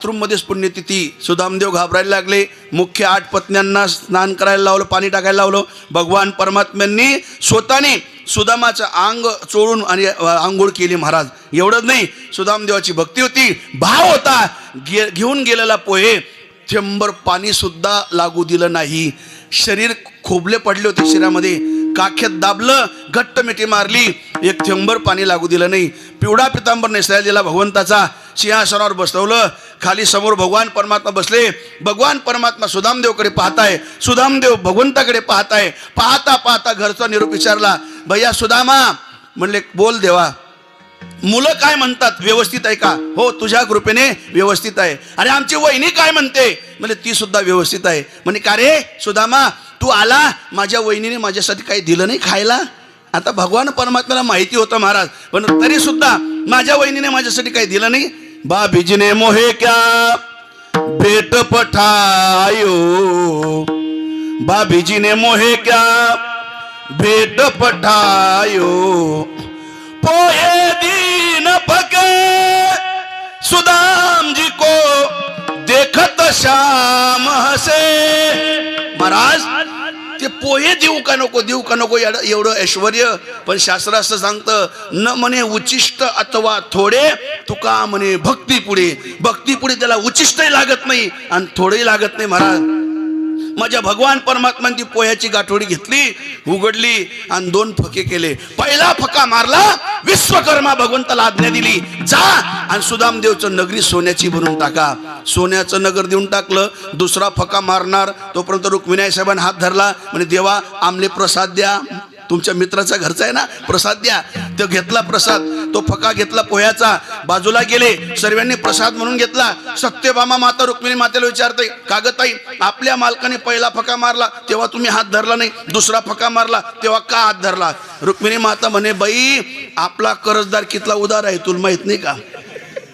बाथरूममध्येच पुण्यतिथी. सुदामदेव घाबरायला लागले. मुख्य आठ पत्न्यांना स्नान करायला लावलं पाणी टाकायला लावलं. भगवान परमात्म्यांनी स्वतःने सुदामाचं अंग चोळून आणि आंघोळ केली महाराज. एवढंच नाही सुदामदेवाची भक्ती होती. भाव होता. गे घेऊन गेलेला पोहे थेंबर पाणीसुद्धा लागू दिलं नाही. शरीर खोबले पडले होते शरीरामध्ये. काख्यात दाबलं घट्ट मिठी मारली. एक थेंबर पाणी लागू दिलं नाही. पिवळा पितांबर नेसला दिला भगवंताचा. सिंहासनावर बसवलं. खाली समोर भगवान परमात्मा बसले. भगवान परमात्मा सुदामदेवकडे पाहताय. सुदामदेव भगवंताकडे पाहताय. पाहता पाहता घरचा निरोप विचारला भैया सुदामा म्हणले बोल देवा. मुलं काय म्हणतात? व्यवस्थित आहे का? हो तुझ्या कृपेने व्यवस्थित आहे. अरे आमची वहिनी काय म्हणते? म्हणजे ती सुद्धा व्यवस्थित आहे. म्हणे का रे सुदामा तू आला? माझ्या वहिनीने माझ्यासाठी काही दिलं नाही खायला? आता भगवान परमात्म्याला माहिती होतं महाराज पण तरी सुद्धा माझ्या वहिनीने माझ्यासाठी काही दिलं नाही. बा मोहे क्या? भेट पठायो। बाबीजीने मोहे क्या? भेट पठायो। पोहे दीन पके सुदाम जी को देखत श्याम हसे। महाराज ते पोहे देऊ का नको देऊ का नको एवढं ऐश्वर पण शास्त्र असं सांगतं न म्हणे उचिष्ट अथवा थोडे तुका म्हणे भक्ती पुढे. भक्ती पुढे त्याला उचिष्टही लागत नाही आणि थोडेही लागत नाही महाराज. माझ्या भगवान परमात्मा ती पोह्याची गाठोडी घेतली उघडली आणि दोन फके केले. पहिला फका मारला विश्वकर्मा भगवंताला आज्ञा दिली. जा आणि सुदामदेवचं नगरी सोन्याची बनवून टाका. सोन्याचं नगर देऊन टाकलं दुसरा फका मारणार. तोपर्यंत रुक्मिणी साहेबांनी हात धरला म्हणजे देवा आमले प्रसाद द्या. तुमच्या मित्राचा घरचा आहे ना प्रसाद द्या. तो घेतला प्रसाद. तो फका घेतला पोह्याचा. बाजूला गेले. सर्वांनी प्रसाद म्हणून घेतला. सत्यभामा माता रुक्मिणी मातेला विचारते कागताई आपल्या मालकाने पहिला फका मारला तेव्हा तुम्ही हात धरला नाही. दुसरा फका मारला तेव्हा का हात धरला? रुक्मिणी माता म्हणे बाई आपला कर्जदार कितला उदार आहे तुला माहीत नाही का?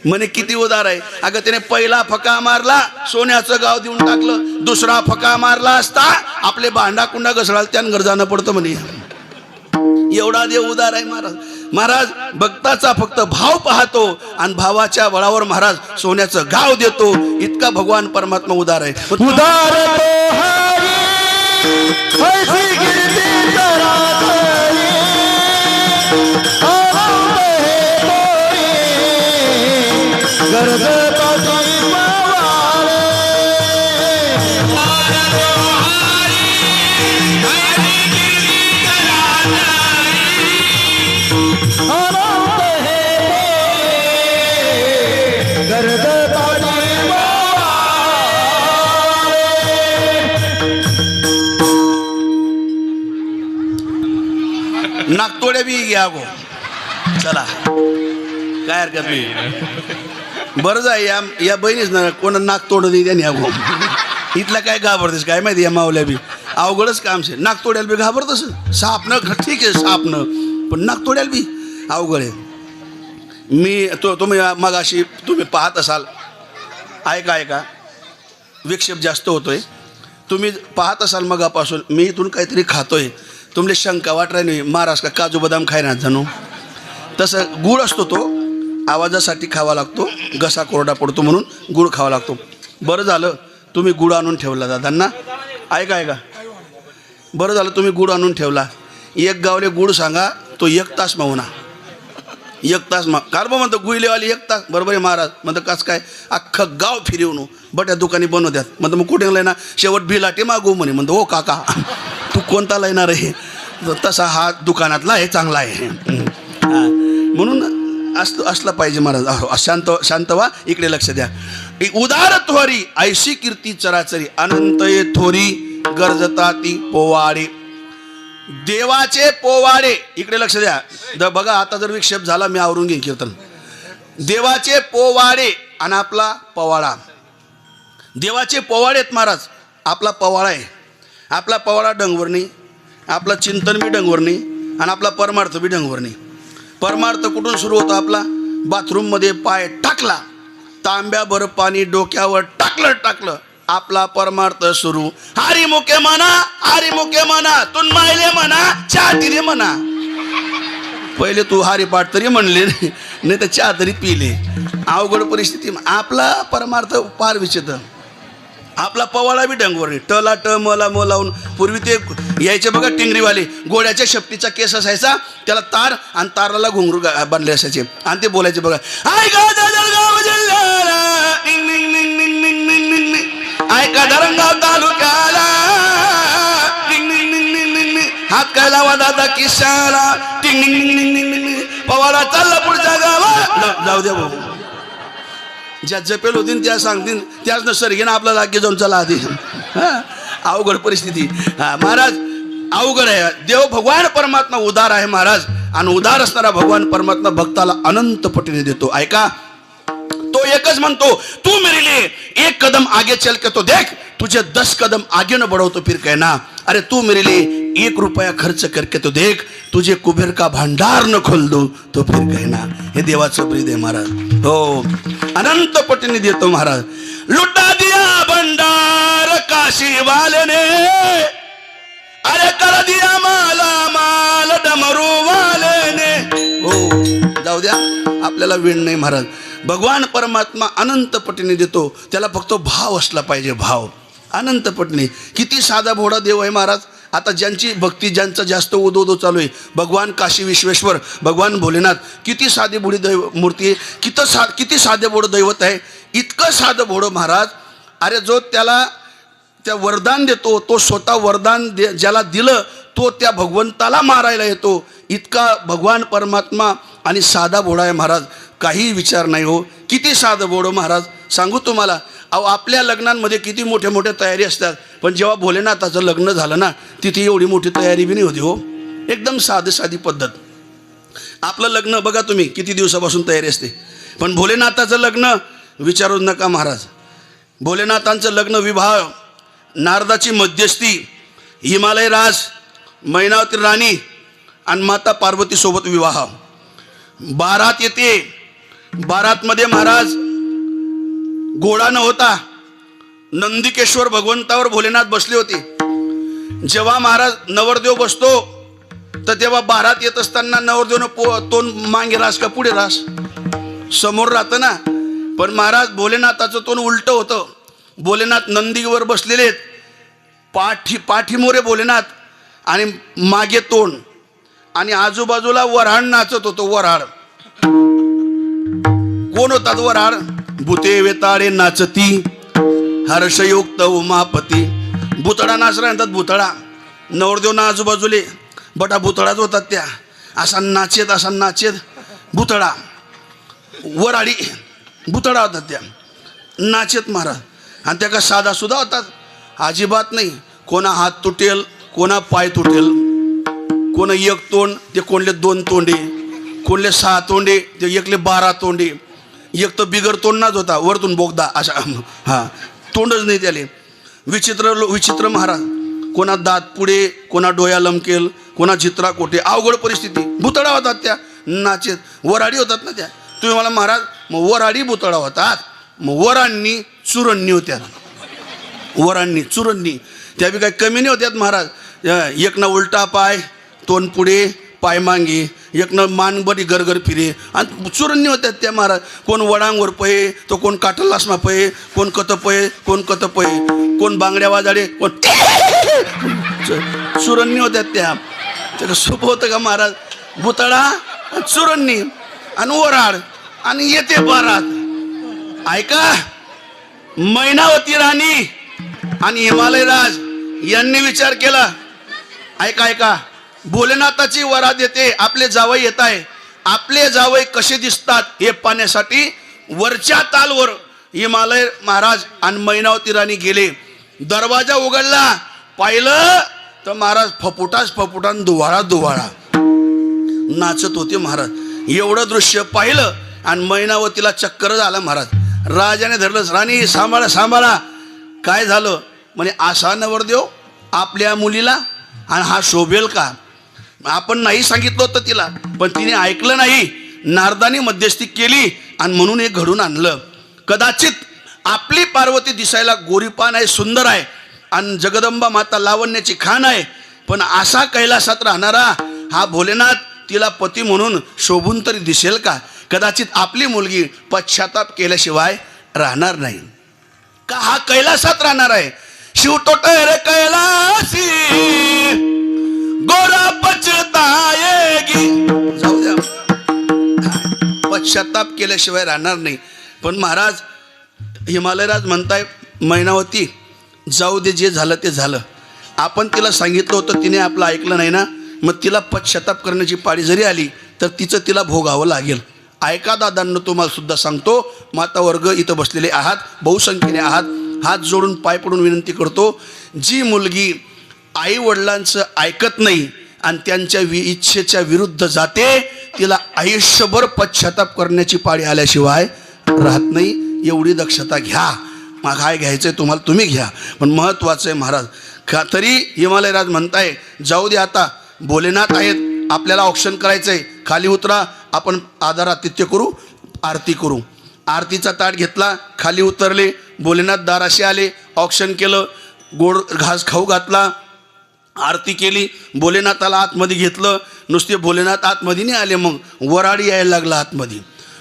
म्हणे किती उदार आहे. अगं त्याने पहिला फका मारला सोन्याचं गाव देऊन टाकलं दुसरा फका मारला असता आपले भांडा कुंडा घसराल त्यान गरजानं जाणं पडतं म्हणे. एवढा देव उदार आहे महाराज. महाराज भक्ताचा फक्त भाव पाहतो आणि भावाच्या बळावर महाराज सोन्याचं गाव देतो. इतका भगवान परमात्मा उदार आहे. उदार नागतोड्या बी घ्या गो. चला. काय हरकत नाही. बरं जाय या या बहिणीच ना कोण नाकतोड नाही त्याने गो. इथला काय घाबरतेस काय माहिती या मावल्या बी? अवघडच काम आहे नाकतोड्याला बी घाबरतस? सापनं ठीक आहे सापणं पण नागतोड्याला बी? अवघड आहे. मी तो तुम्ही मग अशी तुम्ही पाहत असाल. ऐका ऐका. विक्षेप जास्त होतोय. तुम्ही पाहत असाल मगापासून मी इथून काहीतरी खातोय. तुमले शंका वाटराय नाही. महाराज का काजू बदाम खायना जाणू? तसं गुळ असतो तो आवाजासाठी खावा लागतो घसा कोरडा पडतो म्हणून गुळ खावा लागतो. बरं झालं तुम्ही गुळ आणून ठेवला दादांना. ऐका ऐका. बरं झालं तुम्ही गुळ आणून ठेवला. एक गावले गुळ सांगा तो एक तास मावना. एक तास मा काल बा म्हणतो गुईलेवाली एक तास. बरोबर आहे महाराज. म्हणतं कस काय? अख्खं गाव फिरवणू बट्या दुकानी बनवत्यात म्हणतं मग कुठे ना? शेवट बिलाटे मागू म्हणे. म्हणतो हो काका. कोणताला येणार आहे? तसा हा दुकानातला आहे चांगला आहे. म्हणून असलं असलं पाहिजे महाराज. अहो, शांत शांत व्हा. इकडे लक्ष द्या. उदार थोरी ऐशी कीर्ती चराचरी. अनंत ये थोरी गरजता ती पोवाडे. देवाचे पोवाडे. इकडे लक्ष द्या. द बघा आता जर विक्षेप झाला मी आवरून घेईन कीर्तन. देवाचे पोवाडे आणि आपला पवाडा. देवाचे पोवाडे आहेत महाराज. आपला पवाडा आहे. आपला पवाडा डंगवरणी आपला चिंतन बी डंगवरणी आणि आपला परमार्थ बी डंगवरणी परमार्थ कुठून सुरू होतो आपला? बाथरूममध्ये पाय टाकला तांब्याभर पाणी डोक्यावर टाकलं टाकलं. आपला परमार्थ सुरू. हरी मुके म्हणा हरी मुके म्हणा तुन मायले म्हणा चाटीने म्हणा. पहिले तू हारी पाठ तरी म्हणले नाही तर चहा तरी पिले. अवघड परिस्थिती. आपला परमार्थ फार विचित्र आपला पवाळा बी डंगवरणी टला ट मला म लावून पूर्वी ते यायचे बघा टिंगरीवाले गोड्याच्या शक्तीचा केस असायचा त्याला तार आणि ताराला घुंगरू गा- बांधले असायचे आणि ते बोलायचे बघा ऐका जळगाव ऐका धरणगाव तालुक्याला टिंग, हात काय लावा दादा किशाला टिंग टिंग पवाडा चालला पुढच्या गावा जाऊ- जाऊ द्या भाऊ ज्या जपेल होतीन त्या सांगतील त्याच न सरगेनं आपला लागे जाऊन चला आधी. अवघड परिस्थिती. हा महाराज अवघड आहे. देव भगवान परमात्मा उदार आहे महाराज. आणि उदार असणारा भगवान परमात्मा भक्ताला अनंत पटीने देतो. ऐका तो एकच म्हणतो तू मेरे लिए एक कदम आगे चल के तो देख. तुझे दस कदम आगे न बढ़ो तो फिर कहना अरे तू मेरे लिए एक रुपया खर्च करके तो देख. तुझे कुबेर का भांडार न खोल दो तो फिर कहना हे देवाचं प्रीत आहे महाराज. हो. अनंत पटीने देतो महाराज. लुटा दिया भंडार काशी वाले अरे कर दिया माला माल डमरू वाले हो जाऊ द्या. आपल्याला वेळ नाही महाराज. भगवान परमात्मा अनंत पटीने देतो. त्याला फक्त भाव असला पाहिजे भाव. अनंत पटीने किती साधा भोडा देव आहे महाराज. आता ज्यांची भक्ती ज्यांचा जास्त उदो चालू आहे भगवान काशी विश्वेश्वर भगवान भोलेनाथ किती साधे भोडी दैव मूर्ती आहे किती सा किती साधे बोडं दैवत आहे इतकं साधं भोडं महाराज अरे जो त्याला त्या वरदान देतो तो स्वतः वरदान दे ज्याला दिलं तो त्या भगवंताला मारायला येतो. इतका भगवान परमात्मा आणि साधा भोडा आहे महाराज. काही विचार नाही हो. किती साधं बोडो महाराज. सांगू तुम्हाला अहो आपल्या लग्नांमध्ये किती मोठ्या मोठ्या तयारी असतात. पण जेव्हा भोलेनाथाचं लग्न झालं ना तिथे एवढी मोठी तयारी बी नाही होती हो. एकदम साधी साधी पद्धत. आपलं लग्न बघा तुम्ही किती दिवसापासून तयारी असते. पण भोलेनाथाचं लग्न विचारू नका महाराज. भोलेनाथांचं लग्न विवाह नारदाची मध्यस्थी हिमालय राज मैनावती राणी आणि माता पार्वतीसोबत विवाह. बारात येते बारातमध्ये महाराज घोडा न होता. नंदिकेश्वर भगवंतावर भोलेनाथ बसले होते. जेव्हा महाराज नवरदेव बसतो तर तेव्हा बारात येत असताना नवरदेवनं पो तोंड मागे रास का पुढे रास? समोर राहतं ना. पण महाराज भोलेनाथाचं तोंड उलटं होतं. भोलेनाथ नंदीवर बसलेले आहेत. पाठी पाठीमोरे भोलेनाथ आणि मागे तोंड. आणि आजूबाजूला वऱ्हाड नाचत होतो वऱ्हाड. कोण होतात वऱ्हाड भूते वेताळे नाचती हर्षयुक्त उमापती. भुतळा नाचला म्हणतात भुतळा. नवरदेव ना आजूबाजूले बटा भुतळाच होतात त्या. असा नाचेत असा नाचेत भुतळा. वराडी भुतळा होतात त्या. नाचेत महाराज. आणि त्या का साधा सुद्धा होतात? अजिबात नाही. कोणा हात तुटेल कोणा पाय तुटेल. कोण एक तोंड ते कोणले दोन तोंडे. कोणले सहा तोंडे ते एकले बारा तोंडे. एक तर बिगर तोंडनाच होता वरतून बोगदा अशा हा तोंडच नाही त्याले. विचित्र लो- विचित्र महाराज. कोणा दात पुढे कोणा डोया लमकेल कोणा चित्रा कोठे अवघड परिस्थिती. भुतळा होतात त्या नाचेत वराडी होतात ना त्या. तुम्ही मला महाराज मग वराडी भुतळा होतात. मग वरांनी चुरण्णी होत्या वरांनी चुरण्णी त्या बी काही कमी नाही होत्यात महाराज. एक ना उलटा पाय तोंड पुढे पाय मांगे. एक न गरगर फिरे. आणि चुरण्य होत्यात त्या महाराज. कोण वडांवर पये तो कोण काटलासमा पये कोण कत पये कोण कत पये कोण बांगड्या वाजाडे कोण च- होत्यात त्या. त्याला सोप होतं का महाराज? भुतळा चुरण्णी आणि ओराड आणि येते बारात. ऐका मैनावती राणी आणि हिमालय राज यांनी विचार केला. ऐका ऐका. भोलेनाथाची वरात येते आपले जावई येत आहे. आपले जावई कसे दिसतात हे पाहण्यासाठी वरच्या तालवर हिमालय महाराज आणि मैनावती राणी गेले. दरवाजा उघडला. पाहिलं तर महाराज फपुटाच फपुटा दुवाळा दुवाळा. नाचत होते महाराज. एवढं दृश्य पाहिलं आणि मैनावतीला चक्कर झाला महाराज. राजाने धरलं राणी सांभाळा सांभाळा. काय झालं? म्हणे नवर देव आपल्या मुलीला आणि हा शोभेल का? आपण नाही सांगितलं होतं तिला पण तिने ऐकलं नाही. नारदाने मध्यस्थी केली आणि म्हणून हे घडून आणलं. कदाचित आपली पार्वती दिसायला गोरीपान आहे सुंदर आहे आणि जगदंबा माता लावण्याची खान आहे पण असा कैलासात राहणारा हा भोलेनाथ तिला पती म्हणून शोभून तरी दिसेल का? कदाचित आपली मुलगी पश्चाताप केल्याशिवाय राहणार नाही. का हा कैलासात राहणार आहे? शिवटोट रे कैलासी! गोरा पचतायेगी जाऊ द्या. पश्चाताप केल्याशिवाय राहणार नाही. पण महाराज हिमालयराज म्हणताय मैनावती जाऊ दे जे झालं ते झालं. आपण तिला सांगितलं होतं तिने आपलं ऐकलं नाही ना? मग तिला पश्चाताप करण्याची पाळी जरी आली तर तिचं तिला भोगावं लागेल. ऐका दादांना तुम्हाला सुद्धा सांगतो माता वर्ग इथं बसलेले आहात बहुसंख्येने आहात. हात जोडून पाय पडून विनंती करतो जी मुलगी आई वडिलांचं ऐकत नाही आणि त्यांच्या वि इच्छेच्या विरुद्ध जाते तिला आयुष्यभर पश्चाताप करण्याची पाळी आल्याशिवाय राहत नाही. एवढी दक्षता घ्या. मग काय घ्यायचं आहे तुम्हाला तुम्ही घ्या. पण महत्त्वाचं आहे महाराज का तरी हिमालयराज म्हणताय जाऊ दे आता भोलेनाथ आहेत आपल्याला ऑप्शन करायचं आहे खाली उतरा आपण आधार आतिथ्य करू आरती करू. आरतीचा ताट घेतला खाली उतरले भोलेनाथ दाराशी आले ऑप्शन केलं गोड घास खाऊ घातला आरती केली भोलेनाथाला आतमध्ये घेतलं नुसते भोलेनाथ आतमध्ये नाही आले मग वराड यायला लागला आतमध्ये.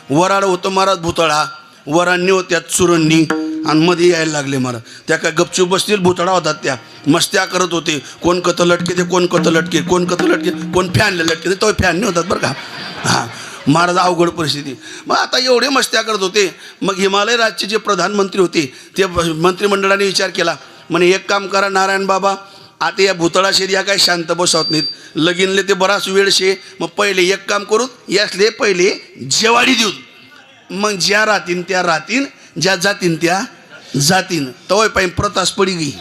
वराड होतं महाराज भुतळा वरांनी होत्या चुरंनी आणि मध्ये यायला लागले महाराज. त्या काय गपचूप बसतील भुतळा होतात त्या. मस्त्या करत होते कोण कथं लटके ते कोण कथं लटके कोण कथं लटके कोण फॅनला लटके ते तो फॅन नाही होतात बरं का. हां. महाराज अवघड परिस्थिती. मग आता एवढे मस्त्या करत होते. मग हिमालय राज्याचे जे प्रधानमंत्री होते ते मंत्रिमंडळाने विचार केला. म्हणे एक काम करा नारायण बाबा आता या भुतळाशेर या काय शांत बसवत नाहीत. लगीनले ते बराच वेळ शे. मग पहिले एक काम करू यासले पहिले जेवाडी देऊ मग ज्या राहतीन त्या राहतीन ज्या जातीन त्या जातीन. तवय पाहिजे प्रतास पडी गी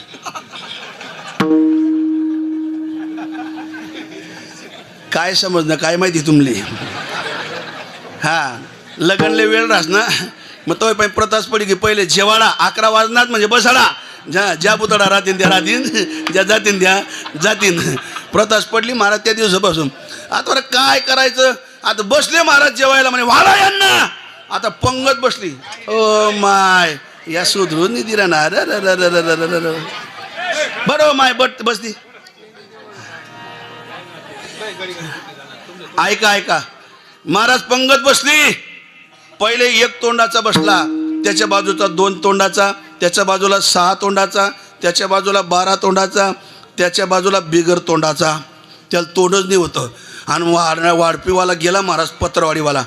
काय समजणं काय माहिती तुमले? हा लगनले वेळ राहस ना. मग तवय पण प्रतास पडी गी पहिले जेवाडा अकरा वाजनात म्हणजे बसाडा. ज्या ज्या पुतळा राहतीन त्या राहतीन ज्या जातीन त्या जातीन प्रतास पडली महाराज त्या दिवसापासून. आता बरं काय करायचं? आता बसले महाराज जेवायला म्हणे वाला यांना. आता पंगत बसली. ओ माय या सुधरून निधी राहणार. बरोबर हो माय बट बसली. ऐका ऐका. महाराज पंगत बसली. पहिले एक तोंडाचा बसला. त्याच्या बाजूचा दोन तोंडाचा. त्याच्या बाजूला सहा तोंडाचा त्याच्या बाजूला बारा तोंडाचा त्याच्या बाजूला बिगर तोंडाचा. त्याला तोंडच नाही होतं. आणि वाढ वाढपीवाला गेला महाराज पत्रवाडीवाला.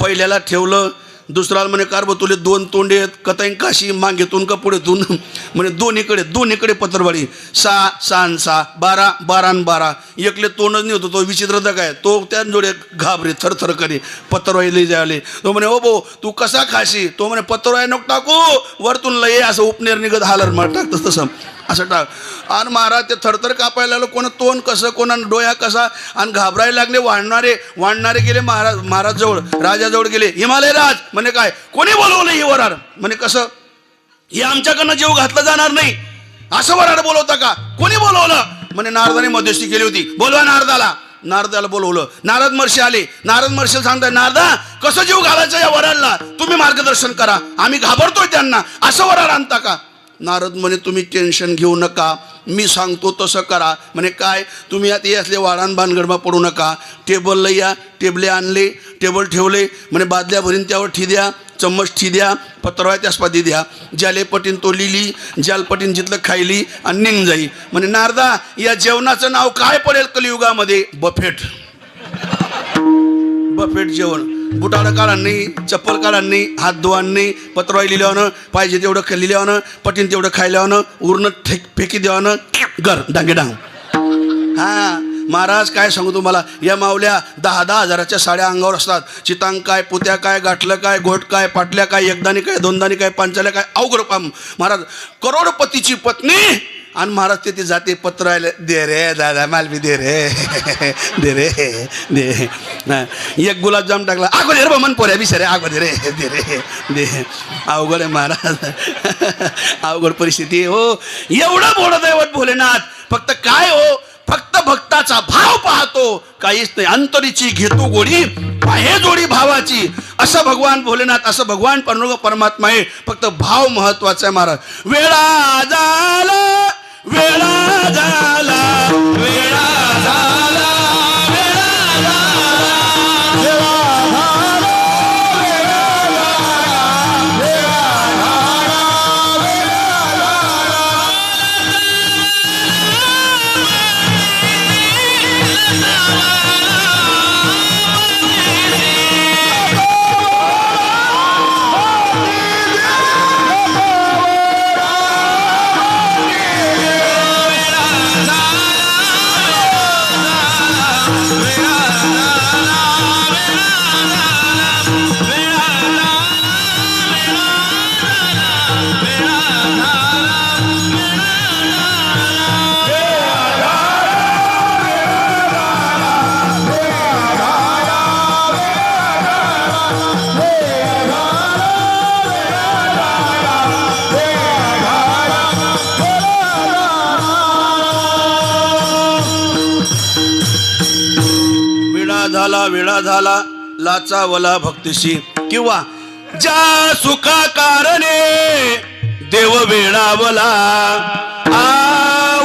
पहिल्याला ठेवलं दुसरा म्हणे कार तुले दोन तोंडे आहेत कताईन काशी मागेतून का पुढेतून? म्हणे दोन्हीकडे दोन्हीकडे पत्रवाडी. सहा सहा सहा बारा बारा न बारा. एकले तोंडच नाही होतो तो विचित्र काय तो त्या जोडे घाबरे थरथर करे. पत्रवाई जायले. तो म्हणे ओ भाऊ तू कसा खाशी? तो म्हणे पत्रवाई नको टाकू. वरतून लय असं उपनेर निघत हालर मार टाक तसं. असं टाक. आणि महाराज ते थरथर कापायला लागलं. कोण तोंड कसं कोणा डोया कसा? आणि घाबरायला लागले वाढणारे वाढणारे गेले महाराज महाराज जवळ राजाजवळ गेले. हिमालय राज! म्हणे काय? कोणी बोलवलं हे वराड? म्हणे कसं? हे आमच्याकडनं जीव घातलं जाणार नाही. असं वराड बोलवता का? कोणी बोलवलं? म्हणे नारदाने मध्यस्थी केली होती. बोलवा नारदाला. नारदाला बोलवलं. नारद महर्षी आले. नारद महर्षी सांगताय नारदा कसं जीव घालायचं या वराडला? तुम्ही मार्गदर्शन करा. आम्ही घाबरतोय त्यांना. असं वराड आणता का? नारद म्हणे तुम्ही टेन्शन घेऊ नका. मी सांगतो तसं करा. म्हणे काय? तुम्ही आता हे असले वाडान भानगडमा पडू नका. टेबलला या टेबले आणले टेबल ठेवले. म्हणे बादल्या भरीन त्यावर ठी द्या चम्मच ठी द्या पत्रवाय त्यासपादी द्या. ज्याले पटीन तो लिहिली ज्याल पटीन जिथलं खायली आणि निघून जाई. म्हणे नारदा या जेवणाचं नाव काय पडेल कलियुगामध्ये? बफेट. बफेट जेवण. बुटाडं चप्पलकारांनी चप्पल हात धुवांनी पत्रवाई लिहिल्यानं पाहिजे तेवढं ख- लिहिल्यानं पटीन तेवढं खायल्यानं उरणं ठेक फेकी द्यावानं घर डांगे डांग. हा महाराज काय सांगू तुम्हाला? या मावल्या दहा दहा हजाराच्या साड्या अंगावर असतात. चितांग काय पुत्या काय गाठलं काय घोट काय पाटल्या काय एकदानी काय दोनदानी काय पांचाल्या काय अवघड काम. महाराज करोडपतीची पत्नी आणि महाराज तिथे जाते पत्र आले दे रे दादा मालवी दे रे दे रे दे. एक गुलाबजाम टाकला अगोदे रे बा मन पोऱ्या बिसरे आगोदे रे दे रे दे. अवघड आहे महाराज. अवघड परिस्थिती हो. एवढं बोलत आहे भोलेनाथ फक्त काय हो? फक्त भक्ताचा भाव पाहतो काहीच नाही. अंतरीची घेतो गोडी पाहे जोडी भावाची. असं भगवान भोलेनाथ असं भगवान परमात्मा आहे. फक्त भाव महत्त्वाचा आहे महाराज. वेळा झाला. वेळा झाला वेळा झाला लाचावला भक्तीशी. किंवा ज्या सुखा कारणे देव वेळावला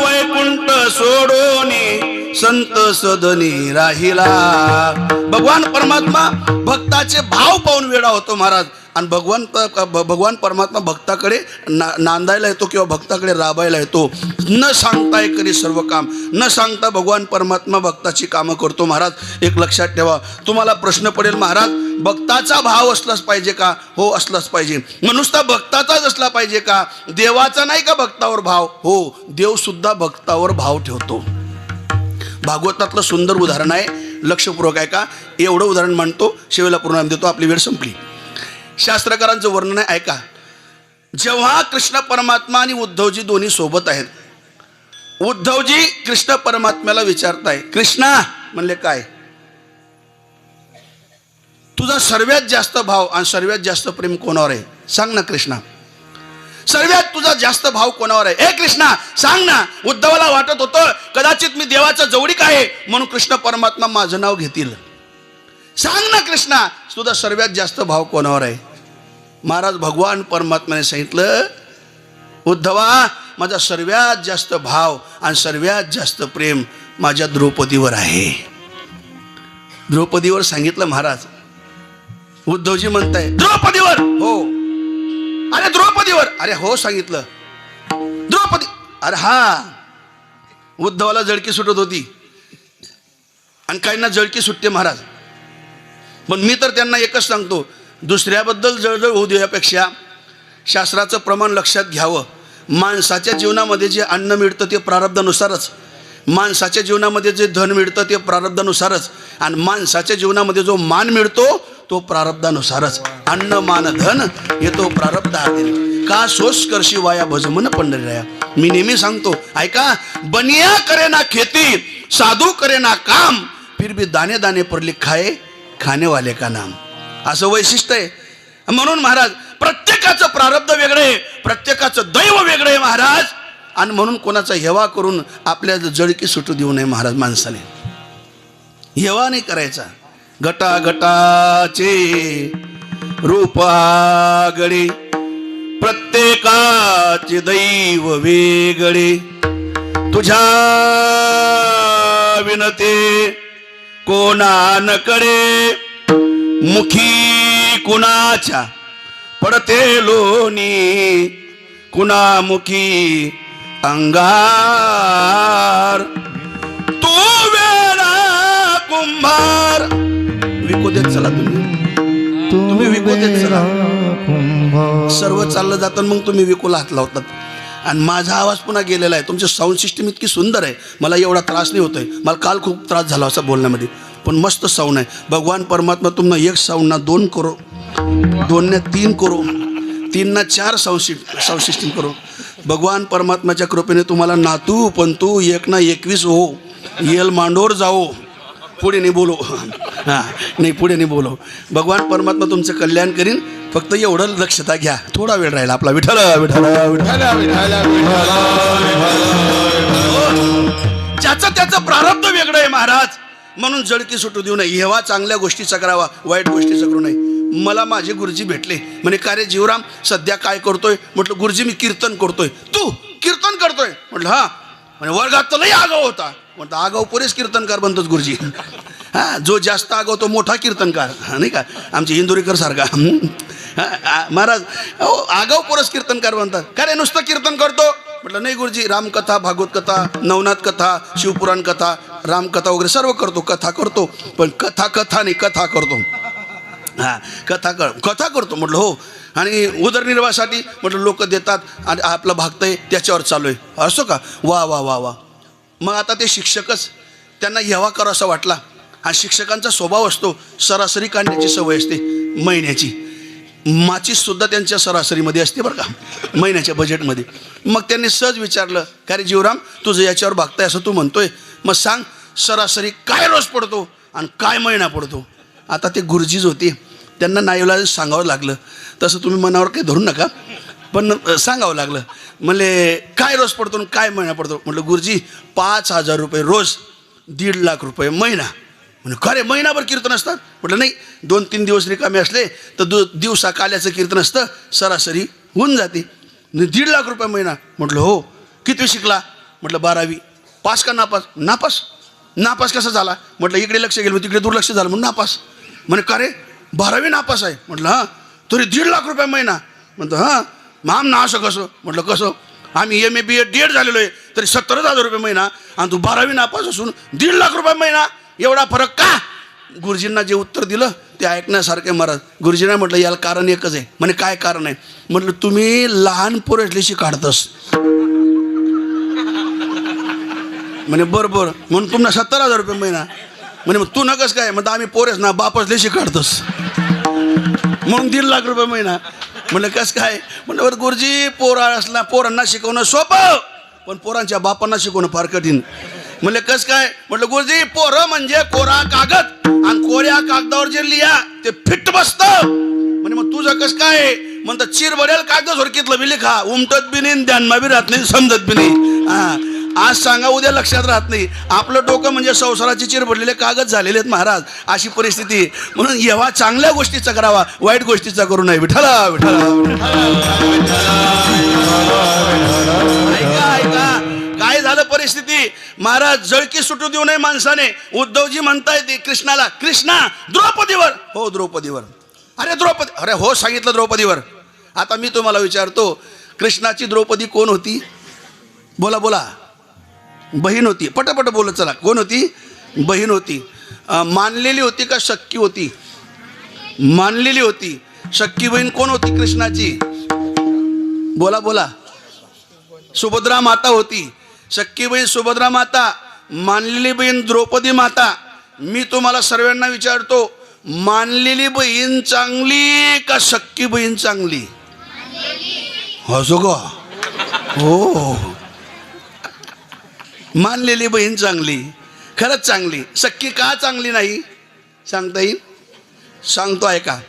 वैकुंठ सोडोनी संत सदनी राहिला. भगवान परमात्मा भक्ताचे भाव पाहून वेळा होतो महाराज. आणि भगवान भ- भगवान परमात्मा भक्ताकडे ना नांदायला येतो किंवा भक्ताकडे राबायला येतो. न सांगता एक करी सर्व काम न सांगता भगवान परमात्मा भक्ताची कामं करतो. महाराज एक लक्षात ठेवा. तुम्हाला प्रश्न पडेल महाराज भक्ताचा भाव असलाच पाहिजे का? हो असलाच पाहिजे. मनुसता भक्ताचाच असला पाहिजे का? देवाचा नाही का भक्तावर भाव? हो देवसुद्धा भक्तावर भाव ठेवतो. भागवतातलं सुंदर उदाहरण आहे. लक्षपूर्वक आहे का एवढं उदाहरण मांडतो शेवेला पूर्ण देतो. आपली वेळ संपली. शास्त्रकारांचं वर्णन आहे ऐका. जेव्हा कृष्ण परमात्मा आणि उद्धवजी दोन्ही सोबत आहेत उद्धवजी कृष्ण परमात्म्याला विचारताय कृष्णा म्हणले काय? तुझा सर्वात जास्त भाव आणि सर्वात जास्त प्रेम कोणावर आहे? सांग ना कृष्णा. सर्वात तुझा जास्त भाव कोणावर आहे? हे कृष्णा सांग ना. उद्धवाला वाटत होतं कदाचित मी देवाचा जवळीक आहे म्हणून कृष्ण परमात्मा माझं नाव घेतील. सांग ना कृष्णा तुझा सर्वात जास्त भाव कोणावर आहे? महाराज भगवान परमात्म्याने सांगितलं उद्धवा माझा सर्वात जास्त भाव आणि सर्वात जास्त प्रेम माझ्या द्रौपदीवर आहे. द्रौपदीवर सांगितलं महाराज. उद्धवजी म्हणताय द्रौपदीवर! हो. अरे द्रौपदीवर! अरे हो सांगितलं. द्रौपदी अरे हा. उद्धवाला जळकी सुटत होती. आणि काहींना जळकी सुटते महाराज. पण मी तर त्यांना एकच सांगतो दुसऱ्याबद्दल जळजळ होऊ देण्यापेक्षा शास्त्राचं प्रमाण लक्षात घ्यावं. माणसाच्या जीवनामध्ये जे अन्न मिळतं ते प्रारब्धानुसारच. माणसाच्या जीवनामध्ये जे धन मिळतं ते प्रारब्धानुसारच. आणि माणसाच्या जीवनामध्ये जो मान मिळतो तो प्रारब्धानुसारच. अन्न मान धन येतो प्रारब्ध आधी का सोस करशी वाया भजमन पंढरीराया? मी नेहमी सांगतो ऐका बनिया करे ना खेती साधू करे ना काम फिर भी दाने दाने पर लिखाए खाने वाले का नाम. असं वैशिष्ट्य आहे. म्हणून महाराज प्रत्येकाचं प्रारब्ध वेगळं आहे. प्रत्येकाचं दैव वेगळं आहे महाराज. आणि म्हणून कोणाचा हेवा करून आपल्या जळकी सुटू देऊ नये महाराज माणसाने. हेवा नाही करायचा. गटा गटाचे रूपागळे प्रत्येकाचे दैव वेगळे. तुझ्या विनते कोणानकडे मुखी कुणाच्या पडते लोणी कुणामुखी अंगार? तू वेळा कुंभार. विकू देत चला तुम्ही. तुम्ही विकू देत चला. सर्व चाललं जातं मग तुम्ही विकूला हात लावतात. आणि माझा आवाज पुन्हा गेलेला आहे. तुमची साऊंड सिस्टीम इतकी सुंदर आहे. मला एवढा त्रास नाही होतोय. मला काल खूप त्रास झाला असा बोलण्यामध्ये. पण मस्त साऊंड आहे. भगवान परमात्मा तुम्हाला एक साऊंड ना दोन करो. दोन ना तीन करो. तीन ना चार साऊंड सिस्ट साऊंड सिस्टीम करो. भगवान परमात्माच्या कृपेने तुम्हाला नातू पंतू एक ना एकवीस हो. येल मांडोर जाओ. पुढे नाही बोलो. हां नाही पुढे नाही बोलो. भगवान परमात्मा तुमचं कल्याण करीन. फक्त एवढं लक्षता घ्या. थोडा वेळ राहील आपला. विठ्ठल विठ्ठल विठ्ठल हो. ज्याचं त्याचं प्रारब्ध वेगळं आहे महाराज. म्हणून जळकी सुटू देऊ नये. हेवा चांगल्या गोष्टीचा करावा वाईट गोष्टीचा करू नये. मला माझे गुरुजी भेटले. म्हणे का रे जीवराम सध्या काय करतोय? म्हटलं गुरुजी मी कीर्तन करतोय. तू कीर्तन करतोय? म्हटलं हा. म्हणजे वर्गात तर लई आगाव होता. म्हणतो आगाव पुरेच कीर्तनकार बनतोच गुरुजी. हा जो जास्त आगाव तो मोठा कीर्तनकार. नाही का? आमचे इंदुरीकर सारखा. हा, महाराज अहो, आगाव पुरस कीर्तनकार बनतात. का रे नुसतं कीर्तन करतो? म्हटलं नाही गुरुजी रामकथा भागवत कथा नवनाथ कथा शिवपुराण कथा रामकथा वगैरे सर्व करतो कथा करतो पण कथा कथा नाही कथा करतो. हा कथा कर कथा करतो म्हटलं हो. आणि उदरनिर्वाहासाठी म्हटलं लोक देतात आणि आपलं भागतंय त्याच्यावर चालू आहे. असो का? वा वा वा वा. मग आता ते शिक्षकच त्यांना हेवा करावा असा वाटला. हा शिक्षकांचा स्वभाव असतो सरासरी काढण्याची सवय असते महिन्याची. माचीस सुद्धा त्यांच्या सरासरीमध्ये असते बरं का महिन्याच्या बजेटमध्ये मग त्यांनी सहज विचारलं का रे जीवराम तुझं याच्यावर भागताय असं तू म्हणतोय? मग सांग सरासरी काय रोज पडतो आणि काय महिना पडतो? आता ते गुरुजीच होते. त्यांना नाईला सांगावं लागलं. तसं तुम्ही मनावर काही धरू नका पण सांगावं लागलं. म्हणले काय रोज पडतो आणि काय महिना पडतो? म्हटलं गुरुजी पाच हजार रुपये रोज दीड लाख रुपये महिना. म्हणजे खरे महिनाभर कीर्तन असतात. म्हटलं नाही दोन तीन दिवस रिकामे असले तर दु दिवसा काल्याचं कीर्तन असतं सरासरी होऊन जाते. दीड लाख रुपये महिना. म्हटलं हो किती शिकला? म्हटलं बारावी. पास का नापास? नापास. नापास कसा झाला? म्हटलं इकडे लक्ष गेलं मग तिकडे दुर्लक्ष झालं म्हणून नापास. म्हणे का रे? बारावी नापास आहे. म्हटलं हां तरी दीड लाख रुपये महिना. म्हणतो हां मग ना असं कसं? म्हटलं कसं? आम्ही M A B A D Ed झालेलो आहे तरी सत्तरच हजार रुपये महिना. आणि तू बारावी नापास असून दीड लाख रुपये महिना एवढा फरक का? गुरुजींना जे उत्तर दिलं ते ऐकण्यासारखे महाराज. गुरुजींना म्हटलं याला कारण एकच आहे. म्हणे काय कारण आहे? म्हटलं तुम्ही लहान पोरेसलीशी काढतस. म्हणे बरोबर म्हणून तुम्हाला सत्तर हजार रुपये महिना. म्हणे मग तू नकस काय? म्हणतं आम्ही पोरेस ना बापच लेशी काढतोस. म्हणून दीड लाख रुपये महिना. म्हणलं कस काय? म्हणलं बरं गुरुजी पोरा असला पोरांना शिकवणं सोपं. पण पोरांच्या बापांना शिकवणं फार कठीण. म्हणलं कस काय म्हटलं गुरुजी पोरं म्हणजे कोरा कागद आणि कोऱ्या कागदावर जे लिहा ते फिट बसत म्हणजे मग तुझं कस काय म्हणतं चिर बडेल कागद झोरकीतलं बी लिखा उमटत बी नाही ध्यानमा बी राहत नाही समजत बी नाही हा आज सांगा उद्या लक्षात राहत नाही आपलं डोकं म्हणजे संसाराची चिरबडलेले कागद झालेले आहेत महाराज अशी परिस्थिती म्हणून येवा चांगल्या गोष्टीचा करावा वाईट गोष्टीचा करू नये विठला विठला काय झालं परिस्थिती? महाराज जळकी सुटू देऊ नये माणसाने. उद्धवजी म्हणतायत कृष्णाला कृष्णा द्रौपदीवर. हो द्रौपदीवर. अरे द्रौपदी अरे हो सांगितलं द्रौपदीवर. आता मी तुम्हाला विचारतो कृष्णाची द्रौपदी कोण होती? बोला बोला. बहीण होती. पटापट बोलत चला. कोण होती? बहीण होती. मानलेली होती का शक्की होती? मानलेली होती. शक्की बहीण कोण होती कृष्णाची? बोला बोला. सुभद्रा माता होती. शक्की बहीण सुभद्रा माता मानलेली बहीण द्रौपदी माता मी तुम्हाला सर्वांना विचारतो मानलेली बहीण चांगली का सक्की बहीण चांगली? हसो ग हो. मानलेली बहीण चांगली खरंच चांगली. सक्की का चांगली नाही? सांगता येईल? सांगतो आहे का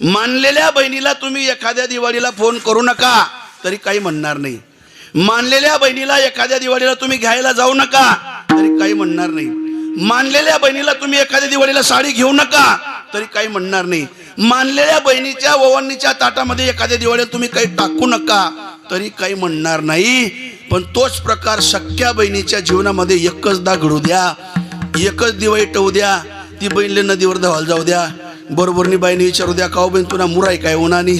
मानलेल्या बहिणीला तुम्ही एखाद्या दिवाळीला फोन करू नका तरी काही म्हणणार नाही. मानलेल्या बहिणीला एखाद्या दिवाळीला तुम्ही घ्यायला जाऊ नका. तरी काही म्हणणार नाही. मानलेल्या बहिणीला तुम्ही एखाद्या दिवाळीला साडी घेऊ नका. तरी काही म्हणणार नाही. मानलेल्या बहिणीच्या ओवणीच्या ताटामध्ये एखाद्या दिवाळीला तुम्ही काही टाकू नका. तरी काही म्हणणार नाही. पण तोच प्रकार सख्या बहिणीच्या जीवनामध्ये एकचदा घडू द्या. एकच दिवाळी टवू द्या. ती बहिणीला नदीवर धावायला जाऊ द्या. बरोबरनी बाईने विचारू द्या काव बहीण तुला मुराय काय? उन्हानी.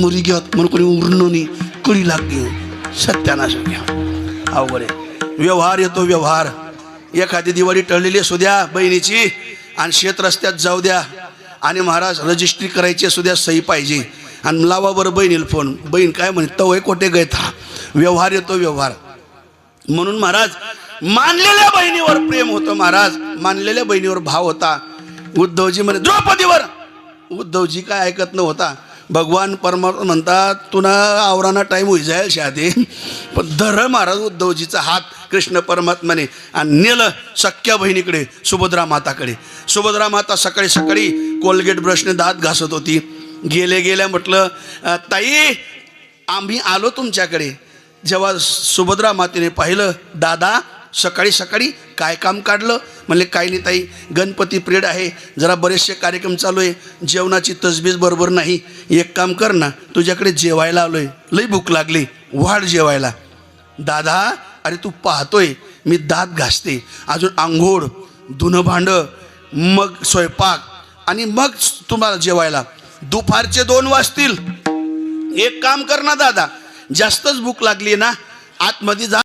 मुरी घ्या म्हणून कोणी उरणोनी कळी लागली. सत्यानाश घ्या. अवघड आहे. व्यवहार येतो व्यवहार. एखादी दिवाळी टळलेली असू द्या बहिणीची आणि शेत रस्त्यात जाऊ द्या. आणि महाराज रजिस्ट्री करायची असू द्या सही पाहिजे. आणि लावा बरं बहिणीला फोन बहीण काय म्हणे तवय कोटे गयथा व्यवहार येतो व्यवहार. म्हणून महाराज मानलेल्या बहिणीवर प्रेम होतं महाराज. मानलेल्या बहिणीवर भाव होता. उद्धवजी म्हणे द्रौपदीवर. उद्धवजी काय ऐकत नव्हता. भगवान परमात्मा म्हणतात तुला आवराना टाईम होई जाईल शादे. पण धर महाराज उद्धवजीचा हात कृष्ण परमात्माने आणि नेलं सख्या बहिणीकडे सुभद्रा माताकडे. सुभद्रा माता सकाळी सकाळी कोलगेट ब्रशने दात घासत होती. गेले गेल्या म्हटलं ताई आम्ही आलो तुमच्याकडे. जेव्हा सुभद्रा मातेने पाहिलं दादा सकाळी सकाळी काय काम काढलं? म्हणले काही नाही ताई गणपती प्रेड आहे. जरा बरेचसे कार्यक्रम चालू आहे. जेवणाची तसबीज बरोबर नाही. एक काम कर ना तुझ्याकडे जेवायला आलो आहे लई भूक लागली. वाढ जेवायला. दादा अरे तू पाहतोय मी दात घासते. अजून आंघोळ धुणं भांडं मग स्वयंपाक आणि मग तुम्हाला जेवायला. दुपारचे दोन वाजतील. एक काम कर ना दादा. जास्तच भूक लागली ना आतमध्ये जा.